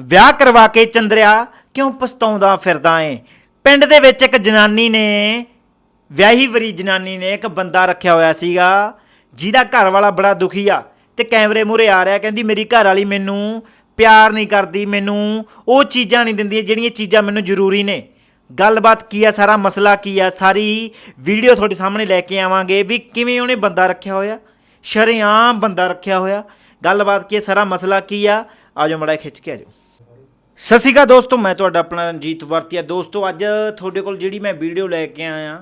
ਵਿਆਹ ਕਰਵਾ ਕੇ ਚੰਦਰਿਆ ਕਿਉਂ ਪਛਤਾਉਂਦਾ ਫਿਰਦਾ ਏ? ਪਿੰਡ ਦੇ ਵਿੱਚ ਇੱਕ ਜਨਾਨੀ ਨੇ, ਵਿਆਹੀ ਵਰੀ ਜਨਾਨੀ ਨੇ ਇੱਕ ਬੰਦਾ ਰੱਖਿਆ ਹੋਇਆ ਸੀਗਾ, ਜਿਹਦਾ ਘਰ ਵਾਲਾ ਬੜਾ ਦੁਖੀ ਆ ਤੇ ਕੈਮਰੇ ਮੂਹਰੇ ਆ ਰਿਹਾ, ਕਹਿੰਦੀ, ਮੇਰੀ ਘਰ ਵਾਲੀ ਮੈਨੂੰ ਪਿਆਰ ਨਹੀਂ ਕਰਦੀ, ਮੈਨੂੰ ਉਹ ਚੀਜ਼ਾਂ ਨਹੀਂ ਦਿੰਦੀ, ਜਿਹੜੀਆਂ ਚੀਜ਼ਾਂ ਮੈਨੂੰ ਜ਼ਰੂਰੀ ਨੇ। ਗੱਲਬਾਤ ਕੀ ਆ, ਸਾਰਾ ਮਸਲਾ ਕੀ ਆ? ਸਾਰੀ ਵੀਡੀਓ ਤੁਹਾਡੇ ਸਾਹਮਣੇ ਲੈ ਕੇ ਆਵਾਂਗੇ ਵੀ ਕਿਵੇਂ ਉਹਨੇ ਬੰਦਾ ਰੱਖਿਆ ਹੋਇਆ, ਸ਼ਰੇਆਮ ਬੰਦਾ ਰੱਖਿਆ ਹੋਇਆ। ਗੱਲਬਾਤ ਕੀ ਆ, ਸਾਰਾ ਮਸਲਾ ਕੀ ਆ? ਆਜੋ ਮੜਾ ਖਿੱਚ ਕੇ ਆਜੋ। ਸਤਿ ਸ਼੍ਰੀ ਅਕਾਲ ਦੋਸਤੋ ਮੈਂ ਤੁਹਾਡਾ ਆਪਣਾ ਰਣਜੀਤ ਵਰਤੀਆ। ਦੋਸਤੋ ਅੱਜ ਤੁਹਾਡੇ ਕੋਲ ਜਿਹੜੀ ਮੈਂ ਵੀਡੀਓ ਲੈ ਕੇ ਆਇਆ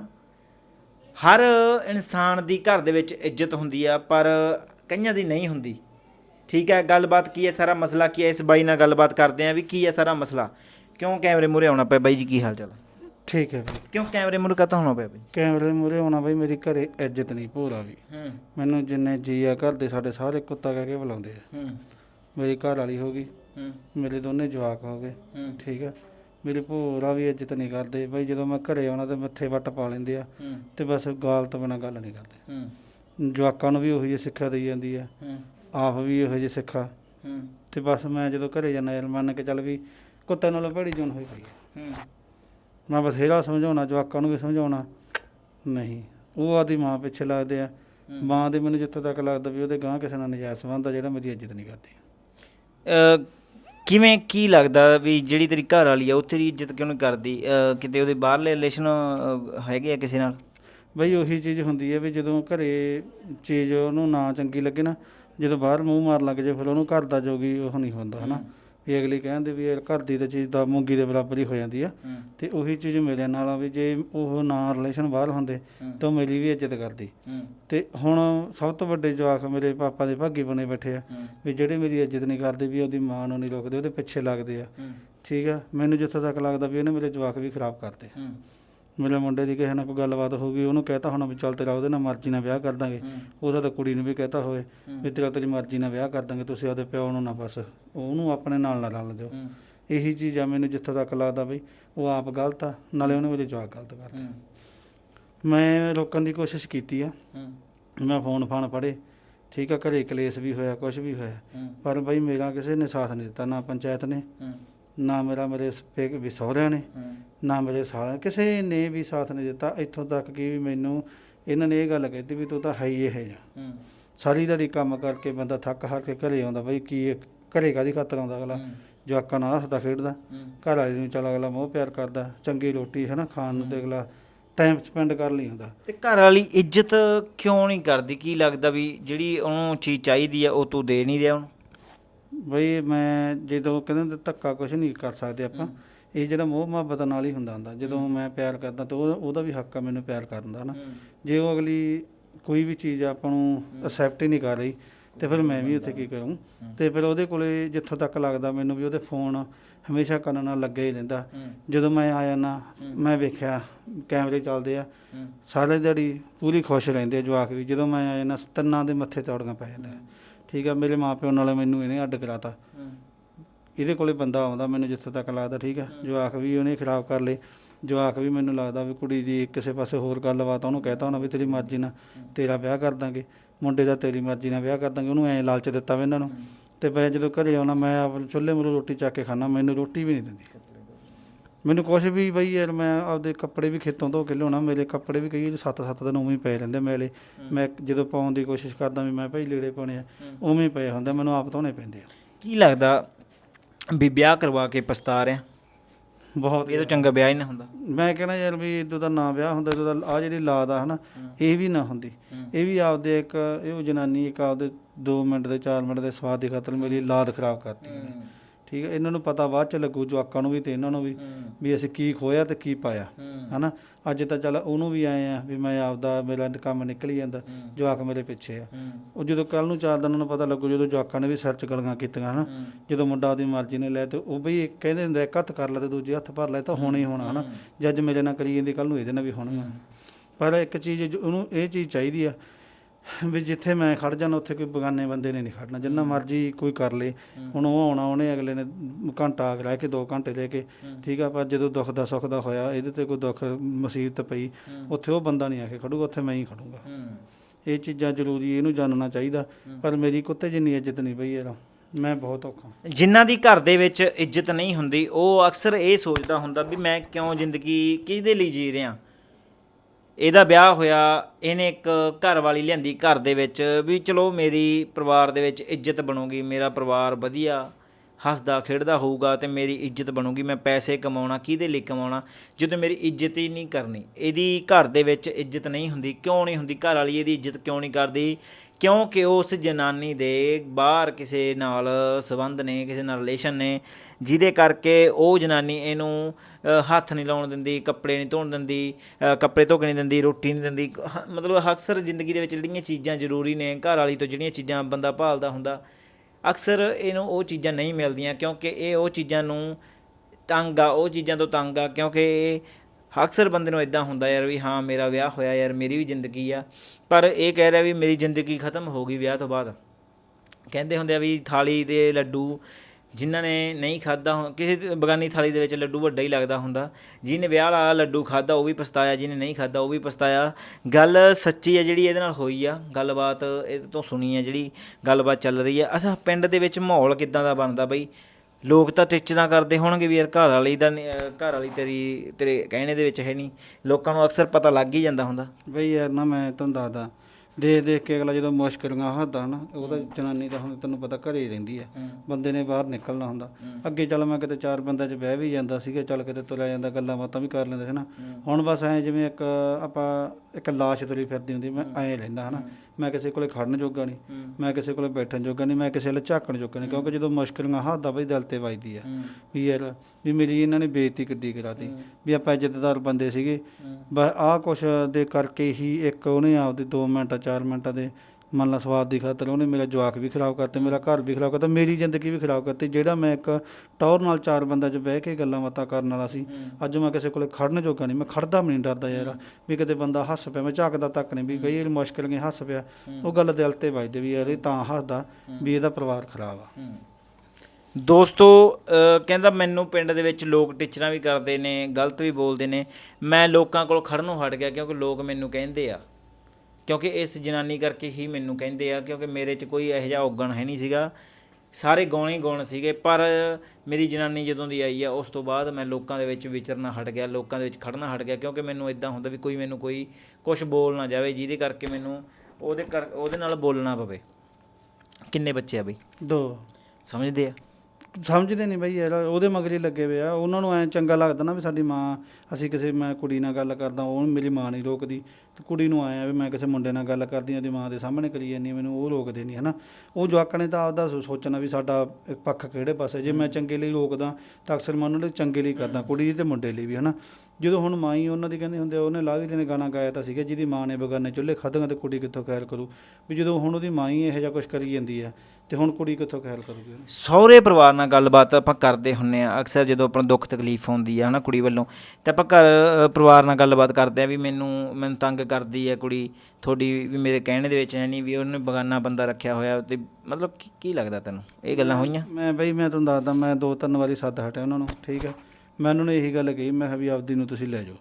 ਹਰ ਇਨਸਾਨ ਦੀ ਘਰ ਦੇ ਵਿੱਚ ਇੱਜ਼ਤ ਹੁੰਦੀ ਆ ਪਰ ਕਈਆਂ ਦੀ ਨਹੀਂ ਹੁੰਦੀ। ਠੀਕ ਹੈ ਗੱਲਬਾਤ ਕੀ ਹੈ ਸਾਰਾ ਮਸਲਾ ਕੀ ਹੈ? ਇਸ ਬਾਈ ਨਾਲ ਗੱਲਬਾਤ ਕਰਦੇ ਆਂ ਵੀ ਕੀ ਹੈ ਸਾਰਾ ਮਸਲਾ। ਕਿਉਂ ਕੈਮਰੇ ਮੂਹਰੇ ਆਉਣਾ ਪਿਆ ਬਾਈ ਜੀ ਕੀ ਹਾਲ ਚਾਲ ਠੀਕ ਹੈ ਬਈ। ਕਿਉਂ ਕੈਮਰੇ ਮੂਹਰੇ ਕਾਹਤੋਂ ਆਉਣਾ ਪਿਆ ਬਾਈ? ਕੈਮਰੇ ਮੂਰੇ ਆਉਣਾ ਬਈ ਮੇਰੀ ਘਰੇ ਇੱਜ਼ਤ ਨਹੀਂ ਭੋਰਾ ਵੀ। ਹੂੰ। ਮੈਨੂੰ ਜਿੰਨੇ ਜੀ ਆ ਘਰ ਦੇ ਸਾਡੇ ਸਾਰੇ ਕੁੱਤਾ ਕਹਿ ਕੇ ਬੁਲਾਉਂਦੇ ਆ। ਹੂੰ। ਮੇਰੀ ਘਰ ਵਾਲੀ ਹੋ ਗਈ। ਹੂੰ। ਮੇਰੇ ਦੋਨੇ ਜਵਾਕ ਹੋ ਗਏ। ਹੂੰ। ਠੀਕ ਹੈ ਮੇਰੀ ਭੋਰਾ ਵੀ ਇੱਜ਼ਤ ਨਹੀਂ ਕਰਦੇ। ਬਈ ਜਦੋਂ ਮੈਂ ਘਰੇ ਆਉਣਾ ਤੇ ਮੱਥੇ ਵੱਟ ਪਾ ਲੈਂਦੇ ਆ। ਹੂੰ। ਤੇ ਬਸ ਗਾਲ ਤੋਂ ਬਿਨਾਂ ਗੱਲ ਨਹੀਂ ਕਰਦੇ। ਹੂੰ। ਜਵਾਕਾਂ ਨੂੰ ਵੀ ਉਹੀ ਜਿਹੀ ਸਿੱਖਿਆ ਦੇਈ ਜਾਂਦੀ ਆ। ਹੂੰ। ਆਪ ਵੀ ਉਹੋ ਜਿਹੀ ਸਿੱਖਾ ਹੂੰ। ਤੇ ਬਸ ਮੈਂ ਜਦੋਂ ਘਰੇ ਜਾਂਦਾ ਯਾਰ ਮੰਨ ਕੇ ਚੱਲ ਵੀ ਕੁੱਤੇ ਨਾਲੋਂ ਭੈੜੀ ਜੂਨ ਹੋਈ ਪਈ ਆ। ਹੂੰ। ਮੈਂ ਬਥੇਰਾ ਸਮਝਾਉਣਾ ਜਵਾਕਾਂ ਨੂੰ ਵੀ ਸਮਝਾਉਣਾ। ਨਹੀਂ। ਉਹ ਆਦੀ ਮਾਂ ਪਿੱਛੇ ਲੱਗਦੇ ਆ। ਮਾਂ ਦੇ ਮੈਨੂੰ ਜਿੱਥੋਂ ਤੱਕ ਲੱਗਦਾ ਵੀ ਉਹਦੇ ਗਾਂ ਕਿਸੇ ਨਾਲ ਨਜਾਇਜ਼ ਸੰਬੰਧ ਆ ਜਿਹੜਾ ਮੇਰੀ ਇੱਜ਼ਤ ਨਹੀਂ ਕਰਦੀ। ਅਹ ਕਿਵੇਂ ਕੀ ਲੱਗਦਾ ਵੀ ਜਿਹੜੀ ਤੇਰੀ ਘਰ ਵਾਲੀ ਆ ਉਹ ਤੇਰੀ ਇੱਜ਼ਤ ਕਿਉਂ ਨਹੀਂ ਕਰਦੀ? ਅਹ ਕਿਤੇ ਉਹਦੇ ਬਾਹਰਲੇ ਰਿਲੇਸ਼ਨ ਹੈਗੇ ਆ ਕਿਸੇ ਨਾਲ? ਬਈ ਉਹੀ ਚੀਜ਼ ਹੁੰਦੀ ਹੈ ਵੀ ਜਦੋਂ ਘਰੇ ਚੀਜ਼ ਉਹਨੂੰ ਨਾ ਚੰਗੀ ਲੱਗੇ ਨਾ, ਜਦੋਂ ਬਾਹਰ ਮੂੰਹ ਮਾਰ ਲੱਗ ਜੇ ਫਿਰ ਉਹਨੂੰ ਘਰ ਦਾ ਜੋਗੀ ਉਹ ਨਹੀਂ ਹੁੰਦਾ, ਹਨਾ? ਵੀ ਅਗਲੀ ਕਹਿੰਦੇ ਵੀ ਇਹ ਘਰ ਦੀ ਤਾਂ ਚੀਜ਼ ਦਾ ਮੂੰਗੀ ਦੇ ਬਰਾਬਰ ਹੀ ਹੋ ਜਾਂਦੀ ਆ। ਤੇ ਉਹੀ ਚੀਜ਼ ਮੇਰੇ ਨਾਲ ਆ ਵੀ ਜੇ ਉਹ ਨਾ ਰਿਲੇਸ਼ਨ ਬਾਹਰ ਹੁੰਦੇ ਤਾਂ ਮੇਰੀ ਵੀ ਇੱਜ਼ਤ ਕਰਦੀ। ਤੇ ਹੁਣ ਸਭ ਤੋਂ ਵੱਡੇ ਜਵਾਕ ਮੇਰੇ ਪਾਪਾ ਦੇ ਭਾਗੀ ਬਣੇ ਬੈਠੇ ਆ। ਵੀ ਜਿਹੜੇ ਮੇਰੀ ਇੱਜ਼ਤ ਨਹੀਂ ਕਰਦੇ ਵੀ ਉਹਦੀ ਮਾਂ ਨੂੰ ਨਹੀਂ ਰੋਕਦੇ ਉਹਦੇ ਪਿੱਛੇ ਲੱਗਦੇ ਆ। ਠੀਕ ਆ? ਮੈਨੂੰ ਜਿੱਥੋਂ ਤੱਕ ਲੱਗਦਾ ਵੀ ਇਹਨੇ ਮੇਰੇ ਜਵਾਕ ਵੀ ਖਰਾਬ ਕਰਤੇ। ਮੇਰੇ ਮੁੰਡੇ ਦੀ ਕਿਸੇ ਨਾਲ ਕੋਈ ਗੱਲਬਾਤ ਹੋ ਗਈ ਉਹਨੂੰ ਕਹਿਤਾ ਹੋਣਾ ਵੀ ਚੱਲ ਤੇਰਾ ਉਹਦੇ ਨਾਲ ਮਰਜ਼ੀ ਨਾਲ ਵਿਆਹ ਕਰ ਦਾਂਗੇ। ਉਹਦਾ ਤਾਂ ਕੁੜੀ ਨੂੰ ਵੀ ਕਹਿਤਾ ਹੋਵੇ ਵੀ ਤੇਰਾ ਤੇਰੀ ਮਰਜ਼ੀ ਨਾਲ ਵਿਆਹ ਕਰ ਦਾਂਗੇ ਤੁਸੀਂ ਆਪਦੇ ਪਿਓ ਨੂੰ ਨਾ ਬਸ। ਉਹਨੂੰ ਆਪਣੇ ਨਾਲ ਨਾ ਰਲ ਦਿਓ। ਇਹੀ ਚੀਜ਼ ਆ ਮੈਨੂੰ ਜਿੱਥੋਂ ਤੱਕ ਲੱਗਦਾ ਬਈ ਉਹ ਆਪ ਗਲਤ ਆ ਨਾਲੇ ਉਹਨੇ ਮੇਰੇ ਜਵਾਕ ਗਲਤ ਕਰਦੇ ਮੈਂ ਰੋਕਣ ਦੀ ਕੋਸ਼ਿਸ਼ ਕੀਤੀ ਆ। ਮੈਂ ਫੋਨ ਫਾਨ ਪੜੇ ਠੀਕ ਆ ਘਰੇ ਕਲੇਸ਼ ਵੀ ਹੋਇਆ ਕੁਝ ਵੀ ਹੋਇਆ। ਪਰ ਬਈ ਮੇਰਾ ਕਿਸੇ ਨੇ ਸਾਥ ਨਹੀਂ ਦਿੱਤਾ ਨਾ ਪੰਚਾਇਤ ਨੇ। ਨਾ ਮੇਰਾ ਮੇਰੇ ਸਪੇਕ ਵੀ ਸਹੁਰਿਆਂ ਨੇ ਨਾ ਮੇਰੇ ਸਾਰਿਆਂ ਕਿਸੇ ਨੇ ਵੀ ਸਾਥ ਨਹੀਂ ਦਿੱਤਾ ਇੱਥੋਂ ਤੱਕ ਕਿ ਵੀ ਮੈਨੂੰ ਇਹਨਾਂ ਨੇ ਇਹ ਗੱਲ ਕਹਿਤੀ ਵੀ ਤੂੰ ਤਾਂ ਹੈ ਹੀ ਇਹ ਜਾ ਸਾਰੀ ਦਿਹਾੜੀ ਕੰਮ ਕਰਕੇ ਬੰਦਾ ਥੱਕ ਹਾਰ ਕੇ ਘਰੇ ਆਉਂਦਾ ਬਈ ਕੀ ਇਹ ਘਰੇ ਕਾਦੀ ਖਾਤਰ ਆਉਂਦਾ ਅਗਲਾ? ਜਵਾਕਾਂ ਨਾਲ ਹੱਸਦਾ ਖੇਡਦਾ ਘਰ ਵਾਲੇ ਨੂੰ ਚੱਲ ਅਗਲਾ ਮੋਹ ਪਿਆਰ ਕਰਦਾ ਚੰਗੀ ਰੋਟੀ ਹੈ ਨਾ ਖਾਣ ਨੂੰ ਤੇ ਅਗਲਾ ਟਾਈਮ ਸਪੈਂਡ ਕਰ ਲਈ ਹੁੰਦਾ। ਤੇ ਘਰ ਵਾਲੀ ਇੱਜ਼ਤ ਕਿਉਂ ਨਹੀਂ ਕਰਦੀ? ਕੀ ਲੱਗਦਾ ਵੀ ਜਿਹੜੀ ਉਹਨੂੰ ਚੀਜ਼ ਚਾਹੀਦੀ ਆ ਉਹ ਤੂੰ ਦੇ ਨਹੀਂ ਰਿਹਾ ਉਹਨੂੰ? ਬਈ ਮੈਂ ਜਦੋਂ ਕਹਿੰਦੇ ਹੁੰਦੇ ਧੱਕਾ ਕੁਝ ਨਹੀਂ ਕਰ ਸਕਦੇ ਆਪਾਂ ਇਹ ਜਿਹੜਾ ਮੋਹ ਮੁਹੱਬਤ ਨਾਲ ਹੀ ਹੁੰਦਾ ਹੁੰਦਾ। ਜਦੋਂ ਮੈਂ ਪਿਆਰ ਕਰਦਾ ਤਾਂ ਉਹ- ਉਹਦਾ ਵੀ ਹੱਕ ਆ ਮੈਨੂੰ ਪਿਆਰ ਕਰਨ ਦਾ ਨਾ ਜੇ ਉਹ ਅਗਲੀ ਕੋਈ ਵੀ ਚੀਜ਼ ਆਪਾਂ ਨੂੰ ਅਸੈਪਟ ਹੀ ਨਹੀਂ ਕਰ ਰਹੀ ਤੇ ਫਿਰ ਮੈਂ ਵੀ ਉੱਥੇ ਕੀ ਕਰੂੰ? ਤੇ ਫਿਰ ਉਹਦੇ ਕੋਲੇ ਜਿੱਥੋਂ ਤੱਕ ਲੱਗਦਾ ਮੈਨੂੰ ਵੀ ਉਹਦੇ ਫੋਨ ਹਮੇਸ਼ਾ ਕੰਨ ਨਾਲ ਲੱਗੇ ਹੀ ਰਹਿੰਦਾ। ਜਦੋਂ ਮੈਂ ਆਇਆ ਨਾ ਮੈਂ ਵੇਖਿਆ ਕੈਮਰੇ ਚੱਲਦੇ ਆ ਸਾਰੇ ਦਿਹਾੜੀ ਪੂਰੀ ਖੁਸ਼ ਰਹਿੰਦੇ ਆ ਜਵਾਕ ਵੀ। ਜਦੋਂ ਮੈਂ ਆਇਆ ਨਾ ਤਿੰਨਾਂ ਦੇ ਮੱਥੇ ਤੌੜੀਆਂ ਪੈ ਜਾਂਦਾ ਠੀਕ ਆ ਮੇਰੇ ਮਾਪਿਓ ਨਾਲ ਮੈਨੂੰ ਇਹਨੇ ਅੱਡ ਕਰਾਤਾ। ਇਹਦੇ ਕੋਲੇ ਬੰਦਾ ਆਉਂਦਾ ਮੈਨੂੰ ਜਿੱਥੇ ਤੱਕ ਲੱਗਦਾ ਠੀਕ ਆ। ਜਵਾਕ ਵੀ ਉਹਨੇ ਖਰਾਬ ਕਰ ਲਏ। ਜਵਾਕ ਵੀ ਮੈਨੂੰ ਲੱਗਦਾ ਵੀ ਕੁੜੀ ਦੀ ਕਿਸੇ ਪਾਸੇ ਹੋਰ ਗੱਲਬਾਤ ਉਹਨੂੰ ਕਹਿਤਾ ਹੋਣਾ ਵੀ ਤੇਰੀ ਮਰਜ਼ੀ ਨਾਲ ਤੇਰਾ ਵਿਆਹ ਕਰ ਦਾਂਗੇ। ਮੁੰਡੇ ਦਾ ਤੇਰੀ ਮਰਜ਼ੀ ਨਾਲ ਵਿਆਹ ਕਰ ਦਾਂਗੇ ਉਹਨੂੰ ਐਂ ਲਾਲਚ ਦਿੱਤਾ ਵਾ ਇਹਨਾਂ ਨੂੰ। ਤੇ ਮੈਂ ਜਦੋਂ ਘਰੇ ਆਉਣਾ ਮੈਂ ਆਪ ਚੁੱਲ੍ਹੇ ਮੂਹਰੇ ਰੋਟੀ ਚੱਕ ਕੇ ਖਾਣਾ ਮੈਨੂੰ ਰੋਟੀ ਵੀ ਨਹੀਂ ਦਿੰਦੀ। ਮੈਨੂੰ ਕੁਛ ਵੀ ਬਈ ਯਾਰ ਮੈਂ ਆਪਦੇ ਕੱਪੜੇ ਵੀ ਖੇਤੋਂ ਧੋ ਕੇ ਲਿਆਉਣਾ ਮੇਰੇ ਕੱਪੜੇ ਵੀ ਕਈ ਸੱਤ ਸੱਤ ਦਿਨ ਉਵੇਂ ਹੀ ਪਏ ਰਹਿੰਦੇ ਮੈਲੇ ਮੈਂ ਜਦੋਂ ਪਾਉਣ ਦੀ ਕੋਸ਼ਿਸ਼ ਕਰਦਾ ਵੀ ਮੈਂ ਭਾਈ ਲੀੜੇ ਪਾਉਣੇ ਆ ਉਵੇਂ ਹੀ ਪਏ ਹੁੰਦੇ ਮੈਨੂੰ ਆਪ ਧੋਣੇ ਪੈਂਦੇ ਆ। ਕੀ ਲੱਗਦਾ ਵੀ ਵਿਆਹ ਕਰਵਾ ਕੇ ਪਛਤਾ ਰਿਹਾ ਬਹੁਤ ਇਹ ਤਾਂ ਚੰਗਾ ਵਿਆਹ ਹੀ ਨਾ ਹੁੰਦਾ। ਮੈਂ ਕਹਿੰਦਾ ਯਾਰ ਵੀ ਇਦੋਂ ਦਾ ਨਾ ਵਿਆਹ ਹੁੰਦਾ ਇਦੋਂ ਦਾ ਆ ਜਿਹੜੀ ਲਾਦ ਆ ਹਨਾ ਇਹ ਵੀ ਨਾ ਹੁੰਦੀ। ਇਹ ਵੀ ਆਪਦੇ ਇੱਕ ਇਹ ਜਨਾਨੀ ਇੱਕ ਆਪਦੇ 2 ਮਿੰਟ ਦੇ 4 ਮਿੰਟ ਦੇ ਸਵਾਦ ਦੀ ਖਾਤਰ ਮੇਰੀ ਲਾਦ ਖਰਾਬ ਕਰਤੀ। ਠੀਕ ਹੈ ਇਹਨਾਂ ਨੂੰ ਪਤਾ ਬਾਅਦ ਚ ਲੱਗੂ ਜਵਾਕਾਂ ਨੂੰ ਵੀ ਤੇ ਇਹਨਾਂ ਨੂੰ ਵੀ ਵੀ ਅਸੀਂ ਕੀ ਖੋਇਆ ਤੇ ਕੀ ਪਾਇਆ ਹਨਾ? ਅੱਜ ਤਾਂ ਚੱਲ ਉਹਨੂੰ ਵੀ ਆਏ ਆ ਵੀ ਮੈਂ ਆਪਦਾ ਮੇਰਾ ਕੰਮ ਨਿਕਲ ਹੀ। ਜਾਂਦਾ ਜਵਾਕ ਮੇਰੇ ਪਿੱਛੇ ਆ। ਉਹ ਜਦੋਂ ਕੱਲ ਨੂੰ ਚਾਰ ਦਿਨਾਂ ਨੂੰ ਪਤਾ ਲੱਗੂ ਜਦੋਂ ਜਵਾਕਾਂ ਨੇ ਵੀ ਸਰਚ ਗਲੀਆਂ ਕੀਤੀਆਂ ਹਨਾ? ਜਦੋਂ ਮੁੰਡਾ ਉਹਦੀ ਮਰਜ਼ੀ ਨੇ ਲੈ ਤੇ ਉਹ ਇੱਕ ਕਹਿੰਦੇ ਹੁੰਦੇ ਇੱਕ ਹੱਥ ਕਰ ਲੈ ਤੇ ਦੂਜੇ ਹੱਥ ਭਰ ਲੈ ਤਾਂ ਹੋਣਾ ਹੀ ਹੋਣਾ ਹਨਾ? ਜੱਜ ਮੇਰੇ ਨਾਲ ਕਰੀ ਜਾਂਦੀ ਕੱਲ ਨੂੰ ਇਹਦੇ ਨਾਲ ਵੀ ਹੋਣਾ। ਪਰ ਇੱਕ ਚੀਜ਼ ਉਹਨੂੰ ਇਹ ਚੀਜ਼ ਚਾਹੀਦੀ ਆ ਵੀ ਜਿੱਥੇ ਮੈਂ ਖੜ ਜਾਣਾ ਉੱਥੇ ਕੋਈ ਬਗਾਨੇ ਬੰਦੇ ਨੇ ਨਹੀਂ ਖੜਨਾ ਜਿੰਨਾ ਮਰਜ਼ੀ ਕੋਈ ਕਰ ਲੇ। ਹੁਣ ਉਹ ਆਉਣਾ ਉਹਨੇ ਅਗਲੇ ਨੇ ਘੰਟਾ ਰਹਿ ਕੇ 2 ਘੰਟੇ ਲੈ ਕੇ ਠੀਕ ਆ ਪਰ ਜਦੋਂ ਦੁੱਖ ਦਾ ਸੁੱਖ ਦਾ ਹੋਇਆ ਇਹਦੇ ਤੇ ਕੋਈ ਦੁੱਖ ਮੁਸੀਬਤ ਪਈ ਉੱਥੇ ਉਹ ਬੰਦਾ ਨਹੀਂ ਆ ਕੇ ਖੜੂਗਾ ਉੱਥੇ ਮੈਂ ਹੀ ਖੜੂੰਗਾ। ਇਹ ਚੀਜ਼ਾਂ ਜ਼ਰੂਰੀ ਇਹਨੂੰ ਜਾਣਨਾ ਚਾਹੀਦਾ। ਪਰ ਮੇਰੀ ਕੁੱਤੇ ਜਿੰਨੀ ਇੱਜ਼ਤ ਨਹੀਂ ਪਈ ਇਹਦਾ। ਮੈਂ ਬਹੁਤ ਔਖਾ। ਜਿਨ੍ਹਾਂ ਦੀ ਘਰ ਦੇ ਵਿੱਚ ਇੱਜ਼ਤ ਨਹੀਂ ਹੁੰਦੀ ਉਹ ਅਕਸਰ ਇਹ ਸੋਚਦਾ ਹੁੰਦਾ ਵੀ ਮੈਂ ਕਿਉਂ ਜ਼ਿੰਦਗੀ ਕਿਹਦੇ ਲਈ ਜੀ ਰਿਹਾ? ਇਹਦਾ ਵਿਆਹ ਹੋਇਆ, ਇਹਨੇ ਇੱਕ ਘਰ ਵਾਲੀ ਲਿਆਂਦੀ ਘਰ ਦੇ ਵਿੱਚ ਵੀ ਚਲੋ ਮੇਰੀ ਪਰਿਵਾਰ ਦੇ ਵਿੱਚ ਇੱਜ਼ਤ ਬਣੂਗੀ, ਮੇਰਾ ਪਰਿਵਾਰ ਵਧੀਆ। ਹੱਸਦਾ, ਖੇਡਦਾ ਹੋਊਗਾ ਤੇ ਮੇਰੀ ਇੱਜ਼ਤ ਬਣੂਗੀ, ਮੈਂ ਪੈਸੇ ਕਮਾਉਣਾ, ਕਿਹਦੇ ਲਈ ਕਮਾਉਣਾ? ਜਦੋਂ ਮੇਰੀ ਇੱਜ਼ਤ ਹੀ ਨਹੀਂ ਕਰਨੀ, ਇਹਦੀ ਘਰ ਦੇ ਵਿੱਚ ਇੱਜ਼ਤ ਨਹੀਂ ਹੁੰਦੀ, ਕਿਉਂ ਨਹੀਂ ਹੁੰਦੀ? ਘਰ ਵਾਲੀ ਇਹਦੀ ਇੱਜ਼ਤ ਕਿਉਂ ਨਹੀਂ ਕਰਦੀ? ਕਿਉਂਕਿ ਉਸ ਜਨਾਨੀ ਦੇ ਬਾਹਰ ਕਿਸੇ ਨਾਲ ਸੰਬੰਧ ਨੇ, ਕਿਸੇ ਨਾਲ ਰਿਲੇਸ਼ਨ ਨੇ, ਜਿਹਦੇ ਕਰਕੇ ਉਹ ਜਨਾਨੀ ਇਹਨੂੰ ਹੱਥ ਨਹੀਂ ਲਾਉਣ ਦਿੰਦੀ, ਕੱਪੜੇ ਨਹੀਂ ਧੋਣ ਦਿੰਦੀ ਕੱਪੜੇ ਧੋ ਕੇ ਨਹੀਂ ਦਿੰਦੀ, ਰੋਟੀ ਨਹੀਂ ਦਿੰਦੀ, ਹ- ਮਤਲਬ ਅਕਸਰ ਜ਼ਿੰਦਗੀ ਦੇ ਵਿੱਚ ਜਿਹੜੀਆਂ ਚੀਜ਼ਾਂ ਜ਼ਰੂਰੀ ਨੇ, ਘਰ ਵਾਲੀ ਤੋਂ ਜਿਹੜੀਆਂ ਚੀਜ਼ਾਂ ਬੰਦਾ ਭਾਲਦਾ ਹੁੰਦਾ ਅਕਸਰ ਇਹਨੂੰ ਉਹ ਚੀਜ਼ਾਂ ਨਹੀਂ ਮਿਲਦੀਆਂ ਕਿਉਂਕਿ ਇਹ ਉਹ ਚੀਜ਼ਾਂ ਨੂੰ ਤੰਗ ਆ, ਉਹ ਚੀਜ਼ਾਂ ਤੋਂ ਤੰਗ ਆ, ਕਿਉਂਕਿ ਇਹ ਅਕਸਰ ਬੰਦੇ ਨੂੰ ਇਦਾਂ ਹੁੰਦਾ ਯਾਰ ਵੀ ਹਾਂ, ਮੇਰਾ ਵਿਆਹ ਹੋਇਆ ਯਾਰ, ਮੇਰੀ ਵੀ ਜ਼ਿੰਦਗੀ ਆ। ਪਰ ਇਹ ਕਹਿ ਰਿਹਾ ਵੀ ਮੇਰੀ ਜ਼ਿੰਦਗੀ ਖਤਮ ਹੋ ਗਈ ਵਿਆਹ ਤੋਂ ਬਾਅਦ। ਕਹਿੰਦੇ ਹੁੰਦੇ ਆ ਵੀ ਥਾਲੀ ਦੇ ਲੱਡੂ ਜਿਨ੍ਹਾਂ ਨੇ ਨਹੀਂ ਖਾਦਾ ਕਿਸੇ ਬਗਾਨੀ ਥਾਲੀ ਦੇ ਵਿੱਚ ਲੱਡੂ ਵੱਡਾ ਹੀ ਲੱਗਦਾ ਹੁੰਦਾ। ਜਿਹਨੇ ਵਿਆਹ ਵਾਲਾ ਲੱਡੂ ਖਾਦਾ ਉਹ ਵੀ ਪਛਤਾਇਆ, ਜਿਹਨੇ ਨਹੀਂ ਖਾਦਾ ਉਹ ਵੀ ਪਛਤਾਇਆ। ਗੱਲ ਸੱਚੀ ਹੈ ਜਿਹੜੀ ਇਹਦੇ ਨਾਲ ਹੋਈ ਆ, ਗੱਲਬਾਤ ਇਹਦੇ ਤੋਂ ਸੁਣੀ ਹੈ ਜਿਹੜੀ ਗੱਲਬਾਤ ਚੱਲ ਰਹੀ ਹੈ ਅਸਾਂ ਪਿੰਡ ਦੇ ਵਿੱਚ ਮਾਹੌਲ ਕਿੱਦਾਂ ਦਾ ਬਣਦਾ ਬਈ? ਲੋਕ ਤਾਂ ਟਿਚਣਾ ਕਰਦੇ ਹੋਣਗੇ ਵੀ ਯਾਰ ਘਰ ਵਾਲੀ ਦਾ ਘਰ ਵਾਲੀ ਤੇਰੀ, ਤੇਰੇ ਕਹਿਣੇ ਦੇ ਵਿੱਚ ਹੈ ਨਹੀਂ ਲੋਕਾਂ ਨੂੰ ਅਕਸਰ ਪਤਾ ਲੱਗ ਹੀ ਜਾਂਦਾ ਹੁੰਦਾ। ਬਈ ਯਾਰ ਨਾ ਮੈਂ ਤੁਹਾਨੂੰ ਦੱਸਦਾ ਦੇਖ ਦੇਖ ਕੇ ਅਗਲਾ ਜਦੋਂ ਮੁਸ਼ਕਿਲਾਂ ਹੱਦਾਂ ਨਾ ਉਹਦਾ ਜਨਾਨੀ ਤਾਂ ਹੁਣ ਤੈਨੂੰ ਪਤਾ ਘਰੇ ਹੀ ਰਹਿੰਦੀ ਆ। ਬੰਦੇ ਨੇ ਬਾਹਰ ਨਿਕਲਣਾ ਹੁੰਦਾ। ਅੱਗੇ ਚੱਲ ਮੈਂ ਕਿਤੇ ਚਾਰ ਬੰਦਿਆਂ 'ਚ ਬਹਿ ਵੀ ਜਾਂਦਾ ਸੀਗਾ ਚੱਲ ਕਿਤੇ ਤੁਰਿਆ ਜਾਂਦਾ ਗੱਲਾਂ ਬਾਤਾਂ ਵੀ ਕਰ ਲੈਂਦੇ ਸੀ ਨਾ ਹੁਣ ਬਸ ਐ ਜਿਵੇਂ ਇੱਕ ਆਪਾਂ ਇੱਕ ਲਾਸ਼ ਤੁਰੀ ਫਿਰਦੀ ਹੁੰਦੀ ਮੈਂ ਐਂ ਰਹਿੰਦਾ ਹਨਾ। ਮੈਂ ਕਿਸੇ ਕੋਲੇ ਖੜਨ ਜੋਗਾ ਨਹੀਂ ਮੈਂ ਕਿਸੇ ਕੋਲੇ ਬੈਠਣ ਜੋਗਾ ਨਹੀਂ ਮੈਂ ਕਿਸੇ ਵੱਲ ਝਾਕਣ ਜੋਗਾ ਨਹੀਂ ਕਿਉਂਕਿ ਜਦੋਂ ਮੁਸ਼ਕਿਲਾਂ ਹੱਦਾਂ ਬਈ ਦਿਲ ਤੇ ਵੱਜਦੀ ਆ। ਵੀ ਯਾਰ ਵੀ ਮੇਰੀ ਇਹਨਾਂ ਨੇ ਬੇਇੱਜ਼ਤੀ ਕਿੱਡੀ ਕਰਾਤੀ ਵੀ ਆਪਾਂ ਇੱਜ਼ਤਦਾਰ ਬੰਦੇ ਸੀਗੇ। ਬਸ ਆਹ ਕੁਛ ਦੇ ਕਰਕੇ ਹੀ ਇੱਕ ਉਹਨੇ ਆਪਦੇ 2 ਮਿੰਟ 4 ਮਿੰਟਾਂ ਦੇ ਮੰਨ ਲਾ ਸਵਾਦ ਦੀ ਖਾਤਰ ਉਹਨੇ ਮੇਰਾ ਜਵਾਕ ਵੀ ਖਰਾਬ ਕਰਤੇ ਮੇਰਾ ਘਰ ਵੀ ਖਰਾਬ ਕਰਤਾ ਮੇਰੀ ਜ਼ਿੰਦਗੀ ਵੀ ਖਰਾਬ ਕਰਤੀ ਜਿਹੜਾ ਮੈਂ ਇੱਕ ਟੌਰ ਨਾਲ ਚਾਰ ਬੰਦਾ 'ਚ ਬਹਿ ਕੇ ਗੱਲਾਂ ਬਾਤਾਂ ਕਰਨ ਵਾਲਾ ਸੀ ਅੱਜ ਮੈਂ ਕਿਸੇ ਕੋਲੇ ਖੜਨ ਜੋਗਾ ਨਹੀਂ ਮੈਂ ਖੜਦਾ ਵੀ ਨਹੀਂ ਡਰਦਾ ਯਾਰ ਵੀ ਕਿਤੇ ਬੰਦਾ ਹੱਸ ਪਿਆ ਮੈਂ ਝਾਕਦਾ ਤੱਕ ਨਹੀਂ ਵੀ ਕਈ ਮੁਸ਼ਕਿਲ ਨਹੀਂ ਹੱਸ ਪਿਆ ਉਹ ਗੱਲ ਦਿਲ ਤੇ ਵੱਜਦੀ ਵੀ ਯਾਰ ਇਹ ਤਾਂ ਹੱਸਦਾ ਵੀ ਇਹਦਾ ਪਰਿਵਾਰ ਖਰਾਬ ਆ। ਦੋਸਤੋ ਕਹਿੰਦਾ ਮੈਨੂੰ ਪਿੰਡ ਦੇ ਵਿੱਚ ਲੋਕ ਟੀਚਰਾਂ ਵੀ ਕਰਦੇ ਨੇ ਗਲਤ ਵੀ ਬੋਲਦੇ ਨੇ ਮੈਂ ਲੋਕਾਂ ਕੋਲ ਖੜਨੋਂ ਹਟ ਗਿਆ ਕਿਉਂਕਿ ਲੋਕ ਮੈਨੂੰ ਕਹਿੰਦੇ ਆ। ਕਿਉਂਕਿ ਇਸ ਜਨਾਨੀ ਕਰਕੇ ਹੀ ਮੈਨੂੰ ਕਹਿੰਦੇ ਆ ਕਿਉਂਕਿ ਮੇਰੇ 'ਚ ਕੋਈ ਇਹੋ ਜਿਹਾ ਔਗਣ ਹੈ ਨਹੀਂ ਸੀਗਾ। ਸਾਰੇ ਗਾਉਣੇ ਗਾਉਣ ਸੀਗੇ ਪਰ ਮੇਰੀ ਜਨਾਨੀ ਜਦੋਂ ਦੀ ਆਈ ਆ ਉਸ ਤੋਂ ਬਾਅਦ ਮੈਂ ਲੋਕਾਂ ਦੇ ਵਿੱਚ ਵਿਚਰਨਾ ਹਟ ਗਿਆ ਲੋਕਾਂ ਦੇ ਵਿੱਚ ਖੜਨਾ ਹਟ ਗਿਆ ਕਿਉਂਕਿ ਮੈਨੂੰ ਇਦਾਂ ਹੁੰਦਾ ਵੀ ਕੋਈ ਮੈਨੂੰ ਕੋਈ ਕੁਝ ਬੋਲ ਨਾ ਜਾਵੇ ਜਿਹਦੇ ਕਰਕੇ ਮੈਨੂੰ ਉਹਦੇ ਕਰ ਉਹਦੇ ਨਾਲ ਬੋਲਣਾ ਪਵੇ। ਕਿੰਨੇ ਬੱਚੇ ਆ ਬਈ? ਦੋ। ਸਮਝਦੇ ਆ? ਸਮਝਦੇ ਨਹੀਂ ਬਈ ਯਾਰ ਉਹਦੇ ਮਗਰ ਹੀ ਲੱਗੇ ਹੋਏ ਆ। ਉਹਨਾਂ ਨੂੰ ਐ ਚੰਗਾ ਲੱਗਦਾ ਨਾ ਵੀ ਸਾਡੀ ਮਾਂ ਅਸੀਂ ਕਿਸੇ ਮੈਂ ਕੁੜੀ ਨਾਲ ਗੱਲ ਕਰਦਾ ਉਹ ਮੇਰੀ ਮਾਂ ਨਹੀਂ ਰੋਕਦੀ। ਤੇ ਕੁੜੀ ਨੂੰ ਆਇਆ ਵੀ ਮੈਂ ਕਿਸੇ ਮੁੰਡੇ ਨਾਲ ਗੱਲ ਕਰਦੀ ਆ ਦੀ ਮਾਂ ਦੇ ਸਾਹਮਣੇ ਕਰੀ ਜਾਂਦੀ ਆ, ਮੈਨੂੰ ਉਹ ਰੋਕਦੇ ਨਹੀਂ ਹਨਾ? ਉਹ ਜਵਾਕਾਂ ਨੇ ਤਾਂ ਆਪਦਾ ਸੋਚਣਾ ਵੀ ਸਾਡਾ ਪੱਖ ਕਿਹੜੇ ਪਾਸੇ। ਜੇ ਮੈਂ ਚੰਗੇ ਲਈ ਰੋਕਦਾ ਤਾਂ ਅਕਸਰ ਮੈਂ ਉਹਨਾਂ ਦੇ ਚੰਗੇ ਲਈ ਕਰਦਾ ਕੁੜੀ ਤੇ ਮੁੰਡੇ ਲਈ ਵੀ ਹਨਾ? ਜਦੋਂ ਹੁਣ ਮਾਈ ਉਹਨਾਂ ਦੀ ਕਹਿੰਦੇ ਹੁੰਦੇ ਉਹਨੇ ਲਾਗ ਨੇ ਗਾਣਾ ਗਾਇਆ ਤਾਂ ਸੀਗਾ ਜਿਹਦੀ ਮਾਂ ਨੇ ਬਗਾਨੇ ਚੁੱਲ੍ਹੇ ਖਾਧੀਆਂ ਤੇ ਕੁੜੀ ਕਿੱਥੋਂ ਖੈਰ ਕਰੂ? ਵੀ ਜਦੋਂ ਹੁਣ ਉਹਦੀ ਮਾਂ ਹੀ ਇਹੋ ਜਿਹਾ ਕੁਝ ਕਰੀ ਜਾਂਦੀ ਆ ਤੇ ਹੁਣ ਕੁੜੀ ਕਿੱਥੋਂ ਖੈਰ ਕਰੂਗੀ? ਉਹਨੂੰ? ਸਹੁਰੇ ਪਰਿਵਾਰ ਨਾਲ ਗੱਲਬਾਤ ਆਪਾਂ ਕਰਦੇ ਹੁੰਨੇ ਆ ਅਕਸਰ ਜਦੋਂ ਆਪਣਾ ਦੁੱਖ ਤਕਲੀਫ ਹੁੰਦੀ ਆ ਹਨਾ ਕੁੜੀ ਵੱਲੋਂ। ਤੇ ਆਪਾਂ ਘਰ ਅ, ਪਰਿਵਾਰ ਨਾਲ ਗੱਲਬਾਤ ਕਰਦੇ ਆ ਵੀ ਮੈਨੂੰ ਮੈਨੂੰ ਤੰਗ ਕਰਦੀ ਹੈ ਕੁੜੀ ਤੁਹਾਡੀ ਵੀ ਮੇਰੇ ਕਹਿਣੇ ਦੇ ਵਿੱਚ ਹੈ ਨਹੀਂ ਵੀ ਉਹਨੇ ਬਗਾਨਾ ਬੰਦਾ ਰੱਖਿਆ ਹੋਇਆ ਤੇ ਮਤਲਬ ਕੀ- ਕੀ ਲੱਗਦਾ ਤੈਨੂੰ? ਇਹ ਗੱਲਾਂ ਹੋਈਆਂ? ਮੈਂ ਬਈ ਮੈਂ ਤੁਹਾਨੂੰ ਦੱਸਦਾ ਮੈਂ ਦੋ ਤਿੰਨ ਵਾਰੀ ਸੱਦ ਹਟਿਆ ਉਹਨਾਂ ਨੂੰ ਠੀਕ ਹੈ ਮੈਂ ਉਹਨਾਂ ਨੂੰ ਇਹੀ ਗੱਲ ਕਹੀ ਮੈਂ ਕਿਹਾ ਵੀ ਆਪਦੀ ਨੂੰ ਤੁਸੀਂ ਲੈ ਜਾਓ।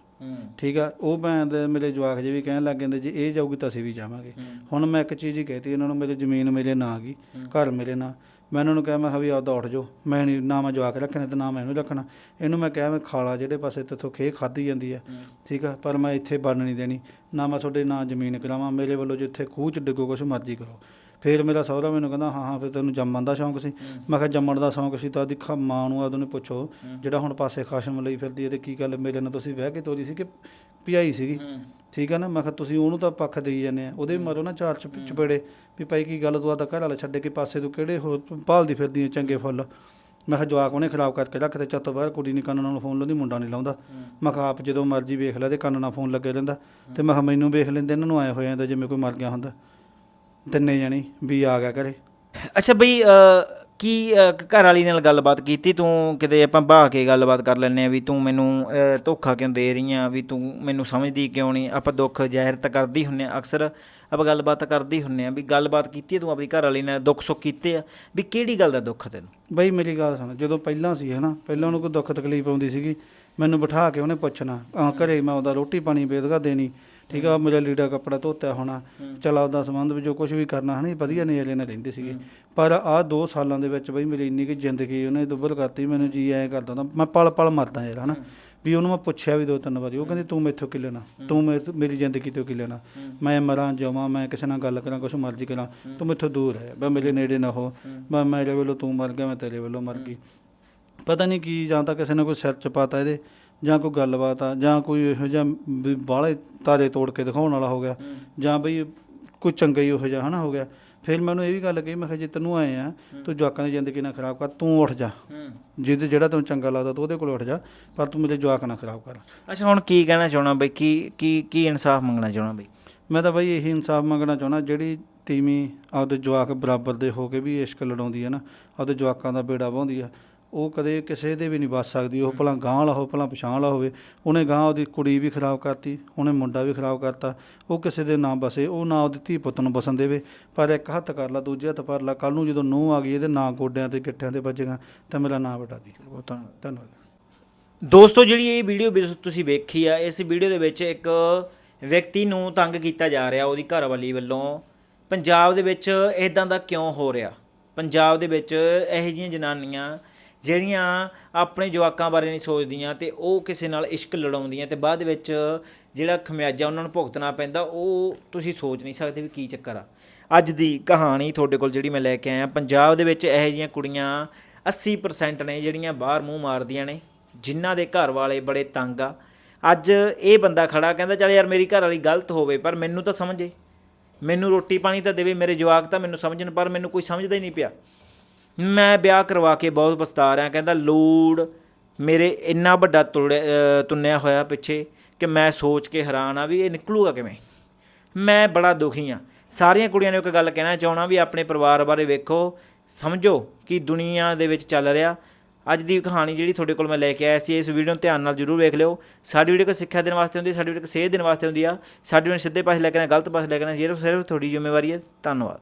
ਠੀਕ ਆ? ਉਹ ਭੈਣ ਦੇ ਮੇਰੇ ਜਵਾਕ ਜੇ ਵੀ ਕਹਿਣ ਲੱਗ ਜਾਂਦੇ ਜੇ ਇਹ ਜਾਊਗੀ ਤਾਂ ਅਸੀਂ ਵੀ ਜਾਵਾਂਗੇ। ਹੁਣ ਮੈਂ ਇੱਕ ਚੀਜ਼ ਹੀ ਕਹਿਤੀ ਇਹਨਾਂ ਨੂੰ ਮੇਰੀ ਜ਼ਮੀਨ ਮੇਰੇ ਨਾਂ ਆ ਗਈ ਘਰ ਮੇਰੇ ਨਾਂ। ਮੈਂ ਉਹਨਾਂ ਨੂੰ ਕਿਹਾ ਮੈਂ ਕਿਹਾ ਵੀ ਆਪਦਾ ਉੱਠ ਜਾਓ। ਮੈਂ ਨਹੀਂ ਨਾ ਮੈਂ ਜਵਾਕ ਰੱਖਣੇ ਤੇ ਨਾ ਮੈਂ ਇਹਨੂੰ ਰੱਖਣਾ। ਇਹਨੂੰ ਮੈਂ ਕਿਹਾ ਮੈਂ ਖਾਲਾ ਜਿਹੜੇ ਪਾਸੇ ਤੇਥੋਂ ਖੇ ਖਾਦੀ ਜਾਂਦੀ ਆ ਠੀਕ ਆ? ਪਰ ਮੈਂ ਇੱਥੇ ਬਣ ਨਹੀਂ ਦੇਣੀ। ਨਾ ਮੈਂ ਤੁਹਾਡੇ ਨਾਂ ਜ਼ਮੀਨ ਕਰਾਵਾਂ ਮੇਰੇ ਵੱਲੋਂ ਜਿੱਥੇ ਖੂਹ ਚ ਡਿੱਗੋ ਕੁਛ ਮਰਜ਼ੀ ਕਰੋ। ਫਿਰ ਮੇਰਾ ਸਹੁਰਾ ਮੈਨੂੰ ਕਹਿੰਦਾ ਹਾਂ ਹਾਂ ਫਿਰ ਤੈਨੂੰ ਜੰਮਣ ਦਾ ਸ਼ੌਂਕ ਸੀ। ਮੈਂ ਕਿਹਾ ਜੰਮਣ ਦਾ ਸ਼ੌਂਕ ਸੀ ਤਾਂ ਉਹਦੀ ਖ- ਮਾਂ ਨੂੰ ਉਹਨੂੰ ਪੁੱਛੋ ਜਿਹੜਾ ਹੁਣ ਪਾਸੇ ਖਸ਼ਮ ਲਈ ਫਿਰਦੀ ਹੈ ਤੇ ਕੀ ਗੱਲ ਮੇਰੇ ਨਾਲ ਤੁਸੀਂ ਵਿਆਹ ਕੇ ਤੋਰੀ ਸੀ ਕਿ ਭਿਆਈ ਸੀਗੀ? ਠੀਕ ਹੈ ਨਾ? ਮੈਂ ਕਿਹਾ ਤੁਸੀਂ ਉਹਨੂੰ ਤਾਂ ਪੱਖ ਦੇਈ ਜਾਂਦੇ ਆ। ਉਹਦੇ ਮਾਰੋ ਨਾ ਚਾਰ ਚਪ- ਚਪੇੜੇ ਵੀ ਭਾਈ ਕੀ ਗੱਲ ਤੂੰ ਆਦਾ ਘਰ ਵਾਲਾ ਛੱਡ ਕੇ ਪਾਸੇ ਤੂੰ ਕਿਹੜੇ ਹੋਰ ਭਾਲਦੀ ਫਿਰਦੀ ਹੈ ਚੰਗੇ ਫੁੱਲ? ਮੈਂ ਕਿਹਾ ਜਵਾਕ ਉਹਨੇ ਖਰਾਬ ਕਰਕੇ ਰੱਖਦੇ ਚੱਤੋਂ ਬਾਹਰ ਕੁੜੀ ਨਹੀਂ ਕੰਨ ਨਾਲ ਫੋਨ ਲਾਉਂਦੀ ਮੁੰਡਾ ਨਹੀਂ ਲਾਉਂਦਾ। ਮੈਂ ਕਿਹਾ ਆਪ ਜਦੋਂ ਮਰਜ਼ੀ ਵੇਖ ਲੈ ਤੇ ਕੰਨ ਨਾਲ ਫੋਨ ਲੱਗੇ ਰਹਿੰਦਾ। ਤੇ ਮੈਂ ਕਿਹਾ ਮੈਨੂੰ ਵੇਖ ਲੈਂਦੇ ਇਹਨਾਂ ਨੂੰ ਆਏ ਹੋਏ ਜਾਂਦਾ ਜਿਵੇਂ ਕੋਈ ਮਰ ਗਿਆ ਹੁੰਦਾ। ਤਿੰਨੇ ਜਾਣੀ ਵੀ ਆ ਗਿਆ ਘਰੇ। ਅੱਛਾ ਬਈ ਕੀ ਘਰ ਵਾਲੀ ਨਾਲ ਗੱਲਬਾਤ ਕੀਤੀ ਤੂੰ? ਕਿਤੇ ਆਪਾਂ ਬਾਹ ਕੇ ਗੱਲਬਾਤ ਕਰ ਲੈਂਦੇ ਆ ਵੀ ਤੂੰ ਮੈਨੂੰ ਧੋਖਾ ਕਿਉਂ ਦੇ ਰਹੀ ਆ? ਵੀ ਤੂੰ ਮੈਨੂੰ ਸਮਝਦੀ ਕਿਉਂ ਨਹੀਂ? ਆਪਾਂ ਦੁੱਖ ਜ਼ਾਹਿਰ ਤਾਂ ਕਰਦੀ ਹੁੰਨੇ ਆ ਅਕਸਰ ਆਪਾਂ ਗੱਲਬਾਤ ਕਰਦੀ ਹੁੰਨੇ ਆ ਵੀ ਗੱਲਬਾਤ ਕੀਤੀ ਹੈ ਤੂੰ ਆਪਣੀ ਘਰ ਵਾਲੀ ਨਾਲ ਦੁੱਖ ਸੁੱਖ ਕੀਤੇ ਆ? ਵੀ ਕਿਹੜੀ ਗੱਲ ਦਾ ਦੁੱਖ ਆ ਤੈਨੂੰ? ਬਈ ਮੇਰੀ ਗੱਲ ਸੁਣ ਜਦੋਂ ਪਹਿਲਾਂ ਸੀ ਹਨਾ ਪਹਿਲਾਂ ਉਹਨੂੰ ਕੋਈ ਦੁੱਖ ਤਕਲੀਫ ਆਉਂਦੀ ਸੀਗੀ ਮੈਨੂੰ ਬਿਠਾ ਕੇ ਉਹਨੇ ਪੁੱਛਣਾ ਆ ਘਰੇ ਮੈਂ ਉਹਦਾ ਰੋਟੀ ਪਾਣੀ ਬੇਦਗਾ ਦੇਣੀ। ਠੀਕ ਆ ਮੇਰਾ ਲੀੜਾ ਕੱਪੜਾ ਧੋਤਾ ਹੋਣਾ। ਚਲ ਆਪਦਾ ਸੰਬੰਧ ਵਿੱਚ ਜੋ ਕੁਝ ਵੀ ਕਰਨਾ ਹਨੀ ਵਧੀਆ ਨਜ਼ਾਰੇ ਨਾਲ ਰਹਿੰਦੇ ਸੀਗੇ। ਪਰ ਆਹ 2 ਸਾਲਾਂ ਦੇ ਵਿੱਚ ਬਈ ਮੇਰੀ ਇੰਨੀ ਕਿ ਜ਼ਿੰਦਗੀ ਉਹਨੇ ਦੁੱਬਰ ਕਰਤੀ ਮੈਨੂੰ ਜੀ ਐਂ ਕਰਦਾ ਤਾਂ ਮੈਂ ਪਲ ਪਲ ਮਰਦਾ ਯਾਰ ਹਨਾ। ਵੀ ਉਹਨੂੰ ਮੈਂ ਪੁੱਛਿਆ ਵੀ ਦੋ ਤਿੰਨ ਵਾਰੀ ਉਹ ਕਹਿੰਦੀ ਤੂੰ ਮੈਥੋਂ ਕੀ ਲੈਣਾ? ਤੂੰ ਮੇਰੇ ਜ਼ਿੰਦਗੀ ਤੋਂ ਕੀ ਲੈਣਾ? ਮੈਂ ਮਰਾਂ ਜਾਵਾਂ ਮੈਂ ਕਿਸੇ ਨਾਲ ਗੱਲ ਕਰਾਂ ਕੁਛ ਮਰਜ਼ੀ ਕਰਾਂ। ਤੂੰ ਮੈਥੋਂ ਦੂਰ ਹੈ ਬਈ ਮੇਰੇ ਨੇੜੇ ਨਾ ਹੋ। ਬਸ ਮੇਰੇ ਵੱਲੋਂ ਤੂੰ ਮਰ ਗਿਆ ਮੈਂ ਤੇਰੇ ਵੱਲੋਂ ਮਰ ਗਈ। ਪਤਾ ਨਹੀਂ ਕੀ ਜਾਂ ਤਾਂ ਕਿਸੇ ਨੇ ਕੋਈ ਸਿਰ ਚ ਪਾਤਾ ਇਹਦੇ। ਜਾਂ ਕੋਈ ਗੱਲਬਾਤ ਆ ਜਾਂ ਕੋਈ ਇਹੋ ਜਿਹਾ ਵੀ ਬਾਹਲੇ ਤਾਰੇ ਤੋੜ ਕੇ ਦਿਖਾਉਣ ਵਾਲਾ ਹੋ ਗਿਆ ਜਾਂ ਬਈ ਕੋਈ ਚੰਗਾ ਹੀ ਉਹੋ ਜਿਹਾ ਹਨਾ ਹੋ ਗਿਆ। ਫਿਰ ਮੈਨੂੰ ਇਹ ਵੀ ਗੱਲ ਕਹੀ ਮੈਂ ਕਿਹਾ ਜੇ ਤੈਨੂੰ ਆਏ ਆ ਤੂੰ ਜਵਾਕਾਂ ਦੀ ਜ਼ਿੰਦਗੀ ਨਾ ਖਰਾਬ ਕਰ ਤੂੰ ਉੱਠ ਜਾ। ਜਿਹਦੇ ਜਿਹੜਾ ਤੈਨੂੰ ਚੰਗਾ ਲੱਗਦਾ ਤੂੰ ਉਹਦੇ ਕੋਲ ਉੱਠ ਜਾ ਪਰ ਤੂੰ ਮੇਰੇ ਜਵਾਕ ਨਾ ਖਰਾਬ ਕਰ। ਅੱਛਾ ਹੁਣ ਕੀ ਕਹਿਣਾ ਚਾਹਣਾ ਬਈ? ਕੀ ਕੀ ਕੀ ਇਨਸਾਫ ਮੰਗਣਾ ਚਾਹਣਾ ਬਈ? ਮੈਂ ਤਾਂ ਬਈ ਇਹੀ ਇਨਸਾਫ ਮੰਗਣਾ ਚਾਹੁੰਦਾ ਜਿਹੜੀ ਤੀਵੀਂ ਆਪਦੇ ਜਵਾਕ ਬਰਾਬਰ ਦੇ ਹੋ ਕੇ ਵੀ ਇਸ਼ਕ ਲੜਾਉਂਦੀ ਹੈ ਨਾ ਆਪਦੇ ਜਵਾਕਾਂ ਦਾ ਬੇੜਾ ਵਾਹੁੰਦੀ ਆ ਉਹ ਕਦੇ ਕਿਸੇ ਦੇ ਵੀ ਨਹੀਂ ਵੱਸ ਸਕਦੀ। ਉਹ ਭਲਾ ਗਾਂ ਵਾਲਾ ਹੋ ਭਲਾ ਪਛਾਣ ਵਾਲਾ ਹੋਵੇ। ਉਹਨੇ ਗਾਂ ਉਹਦੀ ਕੁੜੀ ਵੀ ਖਰਾਬ ਕਰਤੀ ਉਹਨੇ ਮੁੰਡਾ ਵੀ ਖਰਾਬ ਕਰਤਾ। ਉਹ ਕਿਸੇ ਦੇ ਨਾਂ ਬਸੇ ਉਹ ਨਾ ਉਹਦੀ ਧੀ ਪੁੱਤ ਨੂੰ ਬਸਣ ਦੇਵੇ। ਪਰ ਇੱਕ ਹੱਥ ਕਰ ਲਾ ਦੂਜੇ ਹੱਥ ਪਰ ਲਾ। ਕੱਲ ਨੂੰ ਜਦੋਂ ਨੂੰਹ ਆ ਗਈ ਇਹਦੇ ਨਾਂ ਗੋਡਿਆਂ ਤੇ ਗਿੱਟਿਆਂ ਤੇ ਵੱਜੇਗਾ ਤਾਂ ਮੇਰਾ ਨਾਂ ਵਟਾ ਦੀ। ਬਹੁਤ ਧੰਨਵਾਦ। ਧੰਨਵਾਦ। ਦੋਸਤੋ ਜਿਹੜੀ ਇਹ ਵੀਡੀਓ ਤੁਸੀਂ ਵੇਖੀ ਆ ਇਸ ਵੀਡੀਓ ਦੇ ਵਿੱਚ ਇੱਕ ਵਿਅਕਤੀ ਨੂੰ ਤੰਗ ਕੀਤਾ ਜਾ ਰਿਹਾ ਉਹਦੀ ਘਰਵਾਲੀ ਵੱਲੋਂ। ਪੰਜਾਬ ਦੇ ਵਿੱਚ ਇਦਾਂ ਦਾ ਕਿਉਂ ਹੋ ਰਿਹਾ? ਪੰਜਾਬ ਦੇ ਵਿੱਚ ਇਹੋ ਜਿਹੀਆਂ ਜਨਾਨੀਆਂ ਜਿਹੜੀਆਂ ਆਪਣੇ ਜਵਾਕਾਂ ਬਾਰੇ ਨਹੀਂ ਸੋਚਦੀਆਂ ਤੇ ਉਹ ਕਿਸੇ ਨਾਲ ਇਸ਼ਕ ਲੜਾਉਂਦੀਆਂ ਤੇ ਬਾਅਦ ਵਿੱਚ ਜਿਹੜਾ ਖਮਿਆਜਾ ਉਹਨਾਂ ਨੂੰ ਭੁਗਤਣਾ ਪੈਂਦਾ, ਉਹ ਤੁਸੀਂ ਸੋਚ ਨਹੀਂ ਸਕਦੇ ਵੀ ਕੀ ਚੱਕਰ ਆ। ਅੱਜ ਦੀ ਕਹਾਣੀ ਤੁਹਾਡੇ ਕੋਲ ਜਿਹੜੀ ਮੈਂ ਲੈ ਕੇ ਆਇਆ, ਪੰਜਾਬ ਦੇ ਵਿੱਚ ਇਹੋ ਜਿਹੀਆਂ ਕੁੜੀਆਂ 80% ਨੇ ਜਿਹੜੀਆਂ ਬਾਹਰ ਮੂੰਹ ਮਾਰਦੀਆਂ ਨੇ, ਜਿਨ੍ਹਾਂ ਦੇ ਘਰ ਵਾਲੇ ਬੜੇ ਤੰਗ ਆ। ਅੱਜ ਇਹ ਬੰਦਾ ਖੜਾ ਕਹਿੰਦਾ, ਚੱਲ ਯਾਰ ਮੇਰੀ ਘਰ ਵਾਲੀ ਗਲਤ ਹੋਵੇ, ਪਰ ਮੈਨੂੰ ਤਾਂ ਸਮਝੇ। ਮੈਨੂੰ ਰੋਟੀ ਪਾਣੀ ਤਾਂ ਦੇਵੇ, ਮੇਰੇ ਜਵਾਕ ਤਾਂ ਮੈਨੂੰ ਸਮਝਣ, ਪਰ ਮੈਨੂੰ ਕੋਈ ਸਮਝਦਾ ਹੀ ਨਹੀਂ ਪਿਆ। ਮੈਂ ਵਿਆਹ ਕਰਵਾ ਕੇ ਬਹੁਤ ਪਛਤਾ ਰਿਹਾ ਕਹਿੰਦਾ ਲੋੜ ਮੇਰੇ ਇੰਨਾ ਵੱਡਾ ਤੁੜਿਆ- ਅਹ, ਤੁੰਨਿਆ ਹੋਇਆ ਪਿੱਛੇ ਕਿ ਮੈਂ ਸੋਚ ਕੇ ਹੈਰਾਨ ਆ ਵੀ ਇਹ ਨਿਕਲੂਗਾ ਕਿਵੇਂ। ਮੈਂ ਬੜਾ ਦੁਖੀ ਆ ਸਾਰੀਆਂ ਕੁੜੀਆਂ ਨੂੰ ਇੱਕ ਗੱਲ ਕਹਿਣਾ ਚਾਹਣਾ ਵੀ ਆਪਣੇ ਪਰਿਵਾਰ ਬਾਰੇ ਵੇਖੋ, ਸਮਝੋ ਕਿ ਦੁਨੀਆ ਦੇ ਵਿੱਚ ਚੱਲ ਰਿਹਾ। ਅੱਜ ਦੀ ਕਹਾਣੀ ਜਿਹੜੀ ਤੁਹਾਡੇ ਕੋਲ ਮੈਂ ਲੈ ਕੇ ਆਇਆ ਸੀ, ਇਸ ਵੀਡੀਓ ਨੂੰ ਧਿਆਨ ਨਾਲ ਜਰੂਰ ਵੇਖ ਲਿਓ। ਸਾਡੀ ਵੀਡੀਓ ਕੋ ਸਿੱਖਿਆ ਦੇਣ ਵਾਸਤੇ ਹੁੰਦੀ ਹੈ, ਸਾਡੀ ਵੀਡੀਓ ਕੋ ਸੇਧ ਦੇਣ ਵਾਸਤੇ ਹੁੰਦੀ ਆ। ਸਾਡੀ ਵੀਡੀਓ ਸਿੱਧੇ ਪਾਸੇ ਲੈ ਕੇ ਨਾ ਗਲਤ ਪਾਸੇ ਲੈ ਕੇ ਨਾ ਸਿਰਫ ਸਿਰਫ ਤੁਹਾਡੀ ਜ਼ਿੰਮੇਵਾਰੀ ਹੈ। ਧੰਨਵਾਦ।